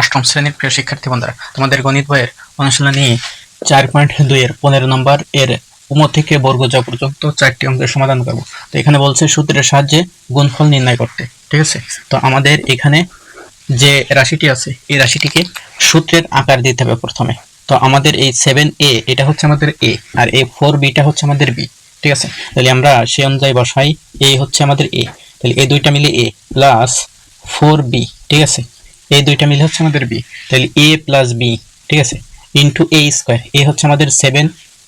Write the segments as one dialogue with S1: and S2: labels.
S1: অষ্টম শ্রেণির প্রিয় শিক্ষার্থী বন্ধুরা, তোমাদের গণিত বইয়ের অনুশীলনী চার পয়েন্ট দুইয়ের পনেরো নম্বর এর উম থেকে বর্গ যা পর্যন্ত চারটি অঙ্কের সমাধান করব। তো এখানে বলছে সূত্রের সাহায্যে গুণফল নির্ণয় করতে, ঠিক আছে? তো আমাদের এখানে যে রাশিটি আছে, এই রাশিটিকে সূত্রের আকার দিতে হবে প্রথমে। তো আমাদের এই সেভেন এ এটা হচ্ছে আমাদের এ আর এই ফোর বিটা হচ্ছে আমাদের বি ঠিক আছে? তাহলে আমরা সেই অনুযায়ী বসাই এ হচ্ছে আমাদের এ তাহলে এই দুইটা মিলে এ প্লাস ফোর বি ঠিক আছে? এই দুইটা মিলে হচ্ছে আমাদের বি তাহলে এ প্লাস বি ঠিক আছে? ইন্টু এ স্কোয়ার এ হচ্ছে আমাদের সেভেন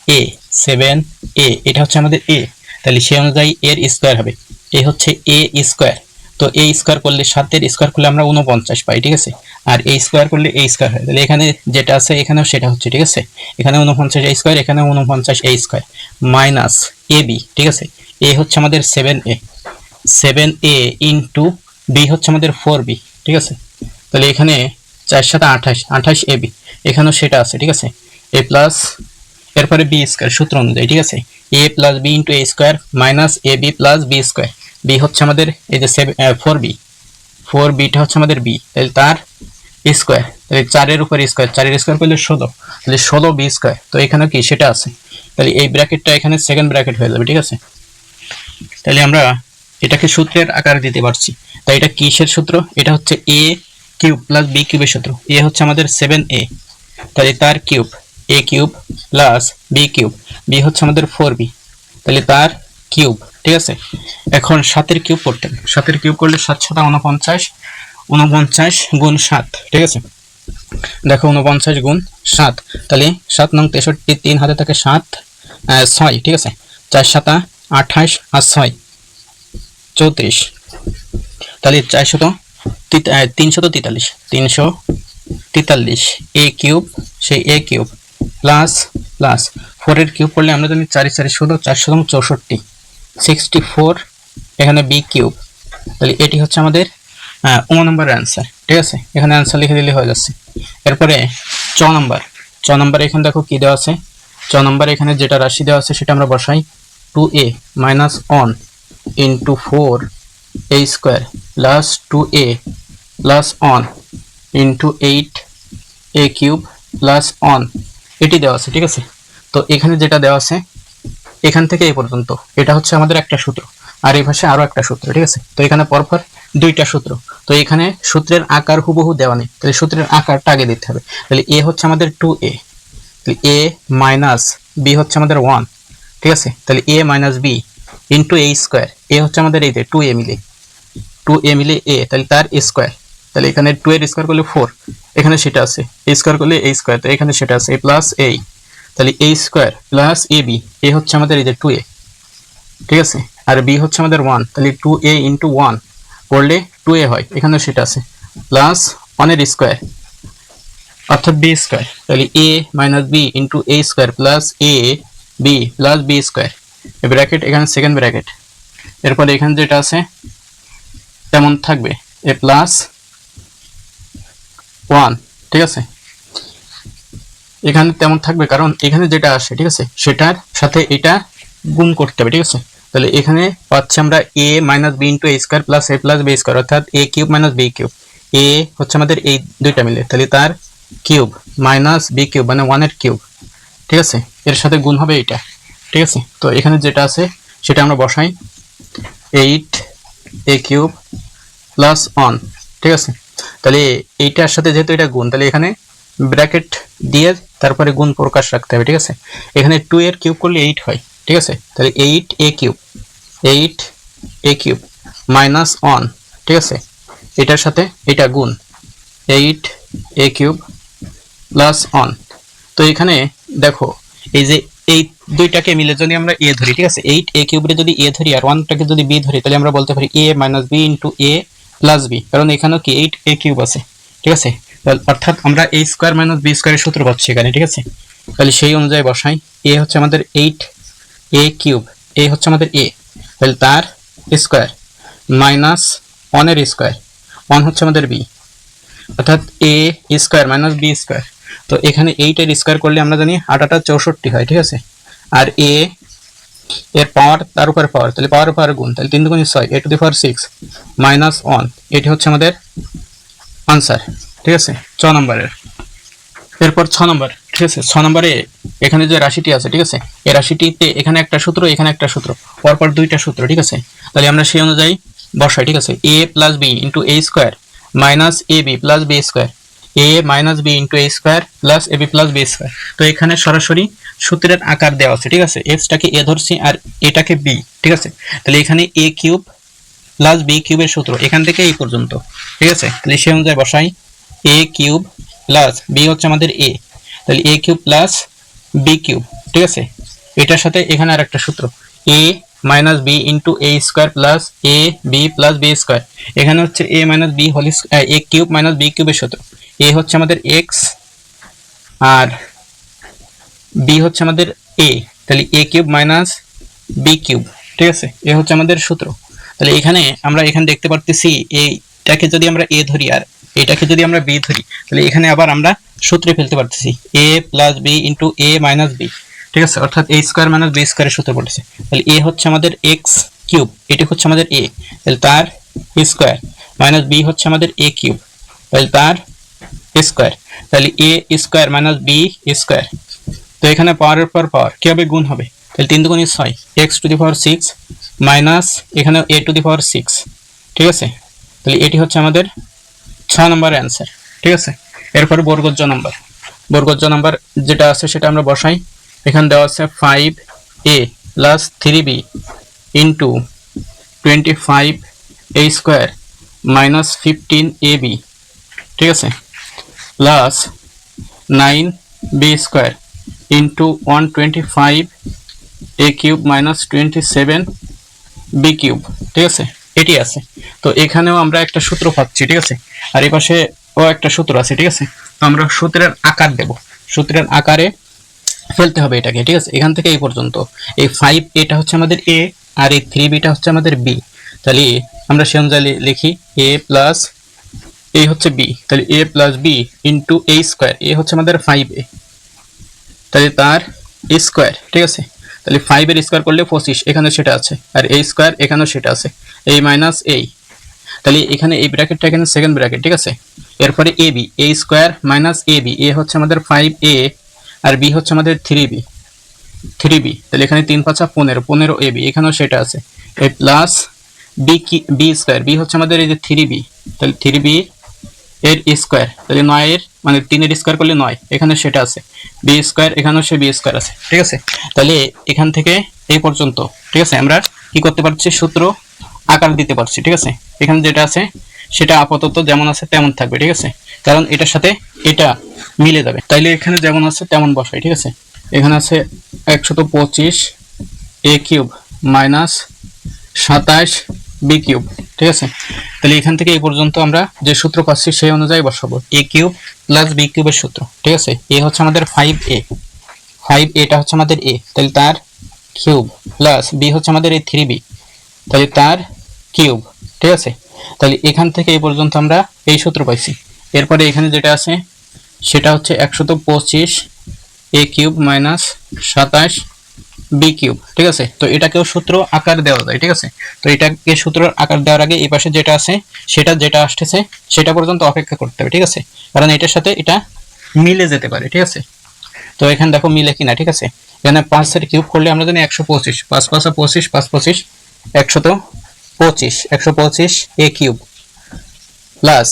S1: এ সেভেন এ এটা হচ্ছে আমাদের এ তাহলে সেই অনুযায়ী এর স্কোয়ার হবে। এ হচ্ছে এ স্কোয়ার তো এ স্কোয়ার করলে সাতের স্কোয়ার করলে আমরা উনপঞ্চাশ পাই, ঠিক আছে? আর এ স্কোয়ার করলে এ স্কোয়ার হয়, তাহলে এখানে যেটা আছে এখানেও সেটা হচ্ছে, ঠিক আছে? এখানে উনপঞ্চাশ এ স্কোয়ার এখানে উনপঞ্চাশ a square minus a b ঠিক আছে? এ হচ্ছে আমাদের seven a seven a into b হচ্ছে আমাদের ফোর বি ঠিক আছে? তাহলে এখানে চার সাথে আঠাশ আঠাশ এ বি, এখানেও সেটা আছে, ঠিক আছে? এ প্লাস এরপরে বি স্কোয়ার সূত্র অনুযায়ী, ঠিক আছে? A plus b into a square minus a b plus b square b হচ্ছে আমাদের এই যে সেভেন ফোর বি ফোর বিটা হচ্ছে আমাদের বি তাহলে তার স্কোয়ার তাহলে চারের উপর স্কোয়ার চারের স্কোয়ার করলে ষোলো, তাহলে ষোলো বি স্কোয়ার তো এখানে কি সেটা আছে? তাহলে এই ব্র্যাকেটটা এখানে সেকেন্ড ব্র্যাকেট হয়ে যাবে, ঠিক আছে? তাহলে আমরা এটাকে সূত্রের আকারে দিতে পারছি। তাই এটা কিসের সূত্র? এটা হচ্ছে এ কিউব প্লাস বি কিউবের সূত্র। এ হচ্ছে আমাদের সেভেন এ তাহলে তার cube a cube plus b cube. B হচ্ছে আমাদের ফোর বি তাহলে তার কিউব, ঠিক আছে? এখন সাতের কিউব করতে সাতের কিউব করলে সাত সাতা উনপঞ্চাশ উনপঞ্চাশ গুণ সাত, ঠিক আছে? দেখো উনপঞ্চাশ গুণ সাত। তাহলে সাত নং তেষট্টি তিন হাতে থাকে সাত ছয়, ঠিক আছে? চার সাতা আঠাশ আর ছয়, চৌত্রিশ। তাহলে চারশত তিনশত তেতাল্লিশ। তিনশো তেতাল্লিশ। এ কিউব সেই এ কিউব প্লাস প্লাস ফোরের কিউব করলে আমরা জানি চারি চারি ষোলো চারশো চৌষট্টি। সিক্সটি ফোর এখানে বি কিউব তাহলে এটি হচ্ছে আমাদের ও নম্বরের অ্যান্সার ঠিক আছে? এখানে অ্যান্সার লিখে দিলে হয়ে যাচ্ছে। এরপরে চ নম্বর চ নম্বরে এখানে দেখো কি দেওয়া আছে? চ নম্বরে এখানে যেটা রাশি দেওয়া আছে সেটা আমরা বসাই two a minus one into four a square two a plus one into eight a cube plus one এটি দেওয়া আছে, ঠিক আছে? তো এখানে যেটা দেওয়া আছে, এখান থেকে এই পর্যন্ত। এটা হচ্ছে আমাদের একটা সূত্র, আর এই ভাষায় আরও একটা সূত্র, ঠিক আছে? তো এখানে পরপর দুইটা সূত্র। তো এখানে সূত্রের আকার হুবহু দেওয়া নেই, তাহলে সূত্রের আকারটা আগে দিতে হবে। তাহলে এ হচ্ছে আমাদের টু এ তাহলে এ মাইনাস বি হচ্ছে আমাদের ওয়ান ঠিক আছে? তাহলে a minus b into a square a হচ্ছে আমাদের এই যে টু এ মিলে। টু এ মিলে এ তাহলে তার স্কোয়ার তাহলে এখানে টু এর স্কোয়ার করলে ফোর এখানে সেটা আছে। এ স্কোয়ার করলে এ স্কোয়ার তো এখানে সেটা আছে এ প্লাস এ তাহলে a square plus a b a হচ্ছে আমাদের এই যে টু এ ঠিক আছে? আর বি হচ্ছে আমাদের ওয়ান তাহলে টু এ ইন্টু ওয়ান করলে টু এ হয় এখানে সেটা আছে। প্লাস ওয়ানের স্কোয়ার অর্থাৎ বি স্কোয়ার তাহলে a minus b into a square plus a b plus b square bracket এখানে সেকেন্ড ব্র্যাকেট এরপরে এখানে যেটা আছে তেমন থাকবে, এ প্লাস ওয়ান ঠিক আছে? এখানে তেমন থাকবে কারণ এখানে যেটা আসে, ঠিক আছে? সেটার সাথে এটা গুণ করতে হবে, ঠিক আছে? তাহলে এখানে পাচ্ছি আমরা a minus b into a square plus a plus b square অর্থাৎ a cube minus b cube a হচ্ছে আমাদের এই দুইটা মিলে, তাহলে তার কিউব মাইনাস বি কিউব মানে ওয়ানের কিউব ঠিক আছে? এর সাথে গুণ হবে এটা, ঠিক আছে? তো এখানে যেটা আছে, সেটা আমরা বসাই। Eight a cube plus one ঠিক আছে? তাহলে এইটার সাথে যেহেতু এটা গুণ, তাহলে এখানে ব্র্যাকেট দিয়ে তারপরে গুণ প্রকাশ রাখতে হবে, ঠিক আছে? এখানে টু এর কিউব করলে এইট হয়, ঠিক আছে? তাহলে eight a cube eight a cube minus one ঠিক আছে? এটার সাথে এটা গুণ eight a cube plus one তো এখানে দেখো, এই যে এই দুইটাকে মিলে যদি আমরা এ ধরি, ঠিক আছে? এইট এ কিউবরে যদি এ ধরি আর ওয়ানটাকে যদি বি ধরি, তাহলে আমরা বলতে পারি a minus b into a plus b কারণ এখানেও কি এইট এ কিউব আছে, ঠিক আছে? অর্থাৎ আমরা এ স্কোয়ার মাইনাস বি স্কোয়ারের সূত্র পাচ্ছি এখানে, ঠিক আছে? তাহলে সেই অনুযায়ী বসাই এ হচ্ছে আমাদের এইট এ কিউব এ হচ্ছে আমাদের এ তাহলে তার স্কোয়ার মাইনাস ওয়ানের স্কোয়ার ওয়ান হচ্ছে আমাদের বি অর্থাৎ a square minus b square তো এখানে এইটের স্কোয়ার করলে আমরা জানি আটাটা চৌষট্টি হয়, ঠিক আছে? আর এ এর পাওয়ার তার উপরে পাওয়ার, তাহলে পাওয়ার পাওয়ার গুণ, তাহলে তিন দুগুণ ছয়, a to the power six minus one এটি হচ্ছে আমাদের আনসার ঠিক আছে? ছ নম্বরের। এরপর ছ নম্বর, ঠিক আছে? ছ নম্বরে এখানে যে রাশিটি আছে, ঠিক আছে? এই রাশিটিতে এখানে একটা সূত্র, এখানে একটা সূত্র, পরপর দুইটা সূত্র, ঠিক আছে? তাহলে আমরা সেই অনুযায়ী বসাই, ঠিক আছে? A plus b into a square minus a b plus b square a minus b into a square plus a b plus b square তো এখানে সরাসরি সূত্রের আকার দেওয়া আছে, ঠিক আছে? এক্সটাকে এ ধরছি আর এটাকে বি ঠিক আছে? তাহলে এখানে এ কিউব প্লাস বি কিউবের সূত্র, এখান থেকে এই পর্যন্ত, ঠিক আছে? তাহলে সেই অনুযায়ী বসাই এ কিউব প্লাস বি হচ্ছে আমাদের এ তাহলে a cube plus b cube ঠিক আছে? এটার সাথে এখানে আর একটা সূত্র a minus b into a square plus a b plus b square এখানে হচ্ছে a minus b whole a cube minus b কিউবের সূত্র এ হচ্ছে আমাদের এক্স আর বি হচ্ছে আমাদের এ তাহলে a cube minus b cube, ঠিক আছে? এ হচ্ছে আমাদের সূত্র। তাহলে এখানে আমরা এখানে দেখতে পারতেছি এইটাকে যদি আমরা এ ধরি আর এটাকে যদি আমরা বি ধরি, তাহলে এখানে আবার আমরা সূত্রে ফেলতে পারতেছি। A plus b into a minus b ঠিক আছে? অর্থাৎ এ স্কোয়ার মাইনাস বি স্কোয়ারের সূত্র পড়েছে তাহলে এ হচ্ছে আমাদের এক্স কিউব, এটি হচ্ছে আমাদের এ তাহলে তার স্কোয়ার মাইনাস বি হচ্ছে আমাদের এ কিউব, তাহলে তার স্কোয়ার তাহলে a square minus b square তো এখানে পাওয়ারের পর পাওয়ার কীভাবে গুণ হবে? তাহলে তিন দুগুণে ছয় x to the power six minus এখানে এ টু দি পাওয়ার সিক্স ঠিক আছে? তাহলে এটি হচ্ছে আমাদের ছ নম্বর অ্যান্সার ঠিক আছে? এরপরে বর্গজ নাম্বার বর্গজ নাম্বার যেটা আছে সেটা আমরা বসাই। এখানে দেওয়া আছে five a plus three b into twenty five a square minus fifteen a b ঠিক আছে? Plus nine b square into one twenty five a cube minus twenty seven b cube ঠিক আছে? এটি আছে। তো এখানেও আমরা একটা সূত্র পাচ্ছি, ঠিক আছে? আর এই পাশে ও একটা সূত্র আছে, ঠিক আছে? তো আমরা সূত্রের আকার দেব। সূত্রের আকারে ফেলতে হবে এটাকে, ঠিক আছে? এখান থেকে এই পর্যন্ত। এই ফাইভ এটা হচ্ছে আমাদের এ আর এই থ্রি বিটা হচ্ছে আমাদের বি তাহলে আমরা সে অনুযায়ী লিখি এ প্লাস এ হচ্ছে বি তাহলে a plus b into a square a হচ্ছে আমাদের ফাইভ এ তাহলে তার স্কোয়ার, ঠিক আছে? তাহলে ফাইভের স্কোয়ার করলে পঁচিশ এখানে সেটা আছে। আর এই স্কোয়ার, এখানেও সেটা আছে। এই মাইনাস এই তাহলে এখানে এই ব্র্যাকেটটা এখানে সেকেন্ড ব্র্যাকেট ঠিক আছে? এরপরে a b a square minus a b a হচ্ছে আমাদের ফাইভ এ আর বি হচ্ছে আমাদের থ্রি বি থ্রি বি তাহলে এখানে তিন পাঁচা পনেরো পনেরো এ বি এখানেও সেটা আছে। এই প্লাস বি কি বি স্কোয়ার বি হচ্ছে আমাদের এই যে থ্রি বি তাহলে থ্রি বি এর স্কোয়ার, তাহলে নয়ের মানে তিনের স্কোয়ার করলে নয়, এখানে সেটা আছে। বি স্কোয়ার এখানেও সে বি স্কোয়ার আছে, ঠিক আছে? তাহলে এখান থেকে এই পর্যন্ত, ঠিক আছে? আমরা কি করতে পারছি? সূত্র আকার দিতে পারছি, ঠিক আছে? এখানে যেটা আছে, সেটা আপাতত যেমন আছে তেমন থাকবে, ঠিক আছে? কারণ এটার সাথে এটা মিলে যাবে। তাইলে এখানে যেমন আছে, তেমন বসাই, ঠিক আছে? এখানে আছে একশত পঁচিশ এ কিউব মাইনাস সাতাশ বি কিউব ঠিক আছে? তাহলে এখান থেকে এই পর্যন্ত আমরা যে সূত্র পাচ্ছি সেই অনুযায়ী বসাবো। এ কিউব প্লাস বি কিউবের সূত্র, ঠিক আছে? এ হচ্ছে আমাদের ফাইভ এ ফাইভ এটা হচ্ছে আমাদের এ তাহলে তার কিউব প্লাস বি হচ্ছে আমাদের এই থ্রি বি তাহলে তার কিউব ঠিক আছে? তাহলে এখান থেকে এই পর্যন্ত আমরা এই সূত্র পাইছি। এরপরে এখানে যেটা আছে, সেটা হচ্ছে একশত পঁচিশ এ কিউব মাইনাস সাতাশ বি কিউব ঠিক আছে? তো এটাকেও সূত্র আকার দেওয়া যায়, ঠিক আছে? তো এটাকে সূত্র আকার দেওয়ার আগে এই পাশে যেটা আছে, সেটা যেটা আসতেছে, সেটা পর্যন্ত অপেক্ষা করতে হবে, ঠিক আছে? কারণ এটার সাথে এটা মিলে যেতে পারে, ঠিক আছে? তো এখানে দেখো মিলে কিনা, ঠিক আছে? এখানে পাঁচের কিউব করলে আমরা জানি একশো পঁচিশ, পাঁচ পাঁচা পঁচিশ, পাঁচ পঁচিশ, একশত পঁচিশ, একশো পঁচিশ এ কিউব প্লাস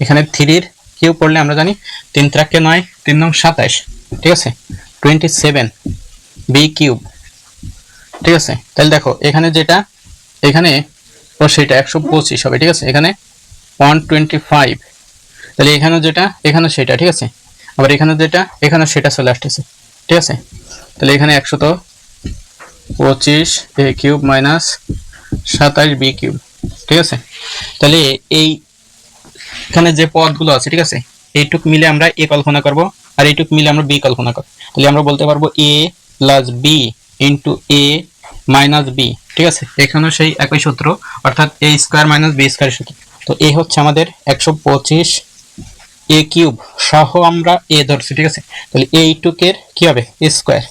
S1: এখানে থ্রির কিউব করলে আমরা জানি তিন ত্রাককে নয়, তিন নং সাতাশ, ঠিক আছে? টোয়েন্টি সেভেন বি কিউব ঠিক আছে? তাহলে দেখো, এখানে যেটা, এখানে ও সেটা একশো পঁচিশ হবে, ঠিক আছে? এখানে ওয়ান টোয়েন্টি ফাইভ তাহলে এখানে যেটা, এখানে সেটা, ঠিক আছে? আবার এখানে যেটা, এখানে সেটা চলে আসতেছে, ঠিক আছে? তাহলে এখানে একশো তো পঁচিশ, এ কিউব মাইনাস সাতাশ বি কিউব, ঠিক আছে? তাহলে এই, এখানে যে পদগুলো আছে, ঠিক আছে? এইটুক মিলে আমরা এ কল্পনা করব, আর এইটুক মিলে আমরা বি কল্পনা করব। তাহলে আমরা বলতে পারব a plus b into a minus b ঠিক আছে? এখানেও সেই একই সূত্র, অর্থাৎ a square minus b square সূত্র। তো এ হচ্ছে আমাদের একশো পঁচিশ এ কিউব সহ আমরা এ ধরছি, ঠিক আছে? তাহলে এইটুকের কি হবে? স্কোয়ার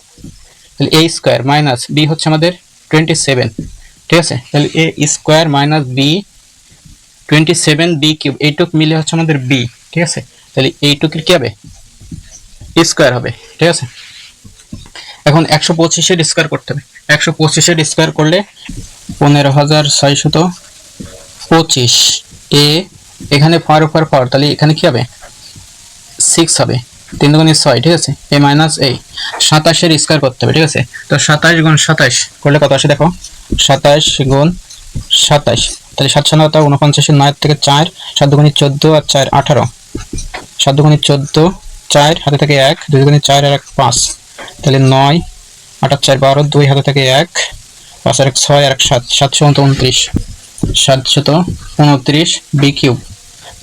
S1: তাহলে এ স্কোয়ার মাইনাস বি হচ্ছে আমাদের টোয়েন্টি সেভেন ঠিক আছে? তাহলে a square minus b twenty seven b cube এইটুক মিলে হচ্ছে আমাদের বি ঠিক আছে? তাহলে এইটুকুর কি হবে? স্কোয়ার হবে, ঠিক আছে? এখন একশো পঁচিশের স্কোয়ার করতে হবে। একশো পঁচিশের স্কোয়ার করলে পনেরো হাজার ছয়শত পঁচিশ। এ, এখানে ফর ফর ফর তাহলে এখানে কি হবে? সিক্স হবে। তিন দুগুণে ছয়, ঠিক আছে? A minus a. সাতাশের স্কোয়ার করতে হবে, ঠিক আছে? তো সাতাশ গুণ সাতাশ করলে কত আসে দেখো? সাতাশ গুণ সাতাশ। তাহলে সাত সাত উনপঞ্চাশের নয়ের থেকে চার, সাত দুগুণে চোদ্দ আর চার আঠারো। সাত দুগুণে চোদ্দ, চার, হাতে থেকে এক, দুই দুগুণে চার আর এক, পাঁচ। তাহলে নয়, আট আর চার বারো, দুই হাতে থেকে এক, পাঁচ আর এক ছয় আর এক সাত সাতশো উনত্রিশ সাতশত উনত্রিশ বি কিউব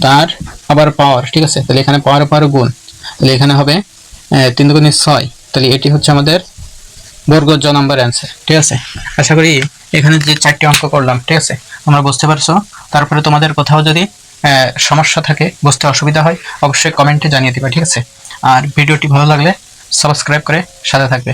S1: তার আবার পাওয়ার ঠিক আছে? তাহলে এখানে পাওয়ার পাওয়ার গুণ, তাহলে এখানে হবে তিন দুগুণে ছয়, তাহলে এটি হচ্ছে আমাদের বর্গ জ নাম্বার অ্যান্সার ঠিক আছে? আশা করি এখানে যে চারটি অঙ্ক করলাম, ঠিক আছে? তোমরা বুঝতে পারছ? তারপরে তোমাদের কোথাও যদি সমস্যা থাকে, বুঝতে অসুবিধা হয়, অবশ্যই কমেন্টে জানিয়ে দিবা, ঠিক আছে? আর ভিডিওটি ভালো লাগলে সাবস্ক্রাইব করে সাথে থাকবে।